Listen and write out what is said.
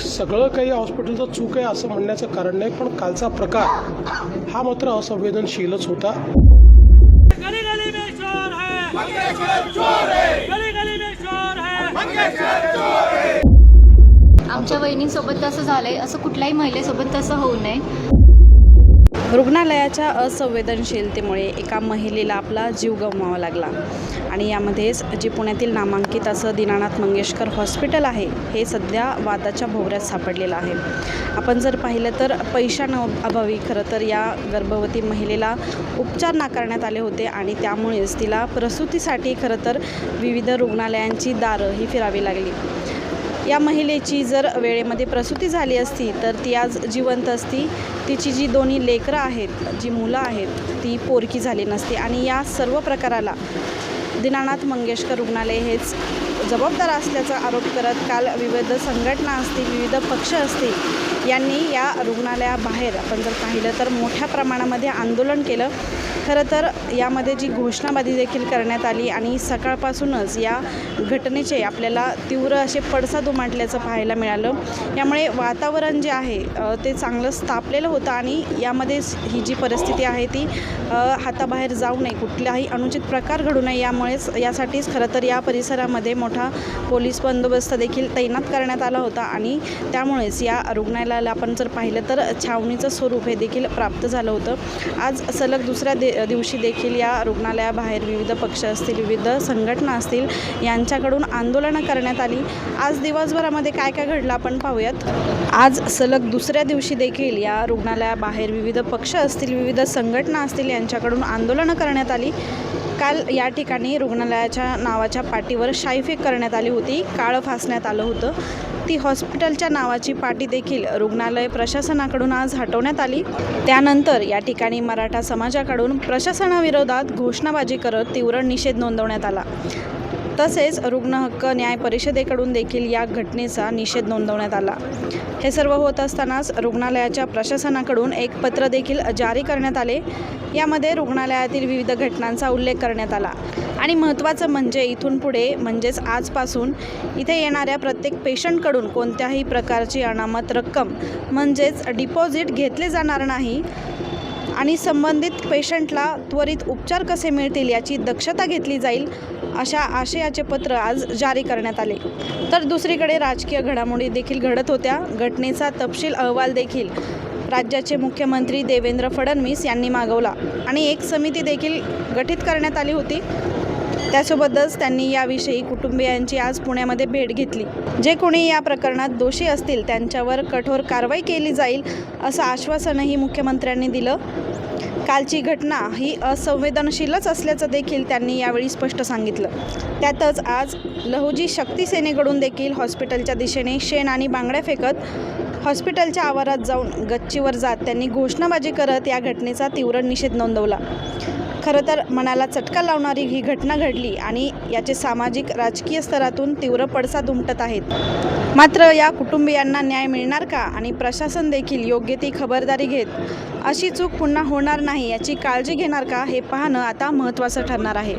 सगळं काही हॉस्पिटलचं चूक आहे असं म्हणण्याचं कारण नाही पण कालचा प्रकार हा मात्र असंवेदनशीलच होता. आमच्या वहिनीसोबत तसं झालंय असं कुठल्याही महिलेसोबत तसं होऊ नये. रुग्णालयाच्या असंवेदनशीलतेमुळे एका महिलेला आपला जीव गमवावा लागला. आणि यामध्येच जे पुण्यातील नामांकित असं दीनानाथ मंगेशकर हॉस्पिटल आहे हे सध्या वादाच्या भोवऱ्यात सापडलेलं आहे. आपण जर पाहिलं तर पैशानं अभावी खरं तर या गर्भवती महिलेला उपचार नाकारण्यात आले होते आणि त्यामुळेच तिला प्रसूतीसाठी खरं तर विविध रुग्णालयांची दारं ही फिरावी लागली. या महिलेची जर वेळेमध्ये प्रसूती झाली असती तर ती आज जिवंत असती. तिची जी दोन्ही लेकरं आहेत जी मुलं आहेत ती पोरकी झाली नसती. आणि या सर्व प्रकाराला दीनानाथ मंगेशकर रुग्णालय हेच जबाबदार असल्याचा आरोप करत काल विविध संघटना असतील विविध पक्ष असतील यांनी या रुग्णालयाबाहेर आपण जर पाहिलं तर मोठ्या प्रमाणामध्ये आंदोलन केलं. खरं तर यामध्ये जी घोषणाबाजी देखील करण्यात आली आणि सकाळपासूनच या घटनेचे आपल्याला तीव्र असे पडसाद उमाटल्याचं पाहायला मिळालं. यामुळे वातावरण जे आहे ते चांगलं तापलेलं होतं आणि यामध्येच ही जी परिस्थिती आहे ती हाताबाहेर जाऊ नये कुठलाही अनुचित प्रकार घडू नये यामुळेच यासाठीच खरं तर या परिसरामध्ये मोठा पोलीस बंदोबस्त देखील तैनात करण्यात आला होता आणि त्यामुळेच या रुग्णालयाला आपण जर पाहिलं तर छावणीचं स्वरूप हे देखील प्राप्त झालं होतं. आज सलग दुसऱ्या दे दिवशी देखील या रुग्णालयाबाहेर विविध पक्ष असतील विविध संघटना असतील यांच्याकडून आंदोलनं करण्यात आली. आज दिवसभरामध्ये काय काय घडलं आपण पाहूयात. आज सलग दुसऱ्या दिवशी देखील या रुग्णालयाबाहेर विविध पक्ष असतील विविध संघटना असतील यांच्याकडून आंदोलनं करण्यात आली. काल या ठिकाणी रुग्णालयाच्या नावाच्या पाठीवर शाईफेक करण्यात आली होती काळं फासण्यात आलं होतं. ती हॉस्पिटलच्या नावाची पाटी देखील रुग्णालय प्रशासनाकडून आज हटवण्यात आली. त्यानंतर या ठिकाणी मराठा समाजाकडून प्रशासनाविरोधात घोषणाबाजी करत तीव्र निषेध नोंदवण्यात आला. तसेच रुग्ण हक्क न्याय परिषदेकडून देखील या घटनेचा निषेध नोंदवण्यात आला. हे सर्व होत असतानाच रुग्णालयाच्या प्रशासनाकडून एक पत्र देखील जारी करण्यात आले. यामध्ये रुग्णालयातील विविध घटनांचा उल्लेख करण्यात आला. आणि महत्त्वाचं म्हणजे इथून पुढे म्हणजेच आजपासून इथे येणाऱ्या प्रत्येक पेशंटकडून कोणत्याही प्रकारची अनामत रक्कम म्हणजेच डिपॉझिट घेतले जाणार नाही आणि संबंधित पेशंटला त्वरित उपचार कसे मिळतील याची दक्षता घेतली जाईल अशा आशयाचे पत्र आज जारी करण्यात आले. तर दुसरीकडे राजकीय घडामोडी देखील घडत होत्या. घटनेचा तपशील अहवाल देखील राज्याचे मुख्यमंत्री देवेंद्र फडणवीस यांनी मागवला आणि एक समिती देखील गठीत करण्यात आली होती. त्यासोबतच त्यांनी याविषयी कुटुंबियांची आज पुण्यामध्ये भेट घेतली. जे कोणी या प्रकरणात दोषी असतील त्यांच्यावर कठोर कारवाई केली जाईल असं आश्वासनही मुख्यमंत्र्यांनी दिलं. कालची घटना ही असंवेदनशीलच असल्याचं देखील त्यांनी यावेळी स्पष्ट सांगितलं. त्यातच आज लहुजी शक्ती सेनेकडून देखील हॉस्पिटलच्या दिशेने शेण आणि बांगड्या फेकत हॉस्पिटलच्या आवारात जाऊन गच्चीवर जात त्यांनी घोषणाबाजी करत या घटनेचा तीव्र निषेध नोंदवला. खरं तर मनाला चटका लावणारी ही घटना घडली आणि याचे सामाजिक राजकीय स्तरातून तीव्र पडसाद उमटत आहेत. मात्र या कुटुंबियांना न्याय मिळणार का आणि प्रशासन देखील योग्य ती खबरदारी घेत अशी चूक पुन्हा होणार नाही याची काळजी घेणार का हे पाहणं आता महत्त्वाचं ठरणार आहे.